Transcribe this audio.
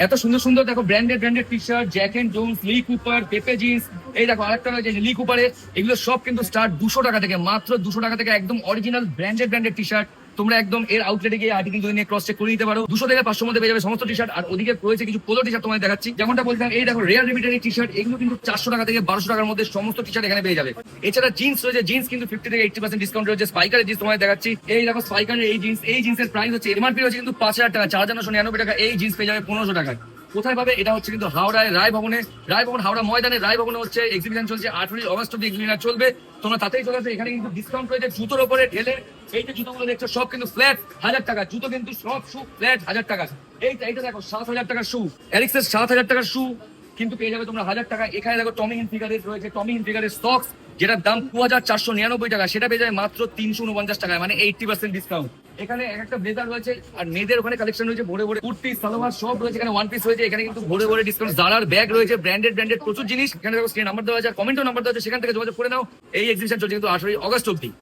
এত সুন্দর সুন্দর দেখো branded branded T shirt jacket Jones Lee Cooper Pepe jeans এই দেখো আরেকটা রয়েছে লি কুপারের এগুলো সব কিন্তু স্টার্ট দুশো টাকা থেকে, মাত্র দুশো টাকা থেকে একদম original branded branded T shirt তোমরা একদম এর আউটলেটে গিয়ে আর্টিকেল নিয়ে ক্রস চেক করে নিতে পারো। দুশো থেকে পাঁচশো মধ্যে পেয়ে যাবে সমস্ত টি শার্ট আর ওদিকে রয়েছে কিছু পোলো টি শার্ট তোমাদের দেখাচ্ছি। যেমনটা বলছিলাম, এই দেখো রেয়ার লিমিটেড টি শার্ট এগুলো কিন্তু চারশো টাকা থেকে বারোশো টাকার মধ্যে সমস্ত টি শার্ট এখানে পেয়ে যাবে। এছাড়া জিন্স রয়েছে জিন্স কিন্তু ফিফটি থেকে এইটি পার্সেন্ট ডিসকাউন্ট রয়েছে। স্পাইকারের জিন্স তোমাদের দেখাচ্ছি। এই দেখো স্পাইকারের এই জিন্স এই জিন্সের প্রাইস হচ্ছে এমআরপি রয়েছে কিন্তু পাঁচ হাজার টাকা, চার হাজার নশো নিরানব্বই টাকা। এই জিন্স পেয়ে যাবে পনেরোশো টাকায়। কোথায় পাবে? এটা হচ্ছে কিন্তু হাওড়ায় রায় ভবনে রায় ভবন হাওড়া ময়দানে। রায় ভবনে হচ্ছে এক্সিবিশন চলছে আঠারোই অগস্ট অব্দি এক্সিবিশন চলবে। তোমরা তাতেই চলে আসবে। এখানে কিন্তু ডিসকাউন্ট রয়েছে জুতোর ওপরে ঢেলে। এই যে জুতোগুলো দেখছ, সব কিন্তু ফ্ল্যাট হাজার টাকা। জুতো কিন্তু সব শু ফ্ল্যাট হাজার টাকা। এই এইটা দেখো, সাত হাজার টাকার শু অ্যারিক্সের সাত হাজার টাকার শু কিন্তু পেয়ে যাবে তোমরা হাজার টাকা। এখানে দেখো টমি হিনফিগারের রয়েছে। টমি হিনফিগারের স্টকস যেটার দাম দু হাজার চারশো নিরানব্বই টাকা। সেটা পেয়ে যাবে মাত্র তিনশো উনপঞ্চাশ টাকায়। মানে এইটটি পার্সেন্ট ডিসকাউন্ট এখানে এক একটা ব্লেজার রয়েছে, আর মেয়েদের ওখানে কালেকশন রয়েছে, ভরে ভরে কুর্তি, সালোয়ার, সব রয়েছে এখানে ওয়ান পিস রয়েছে, এখানে কিন্তু ভরে ভরে ডিসকাউন্ট জারার ব্যাগ রয়েছে ব্র্যান্ডেড ব্র্যান্ডেড প্রচুর জিনিস। এখানে দেখো স্ক্রিন নাম্বার দেওয়া আছে কমেন্টও নাম্বার দেওয়া আছে, সেখান থেকে যোগাযোগ করে নাও। এই এক্সিবিশন চলছে কিন্তু আঠারোই অগস্ট অব্দি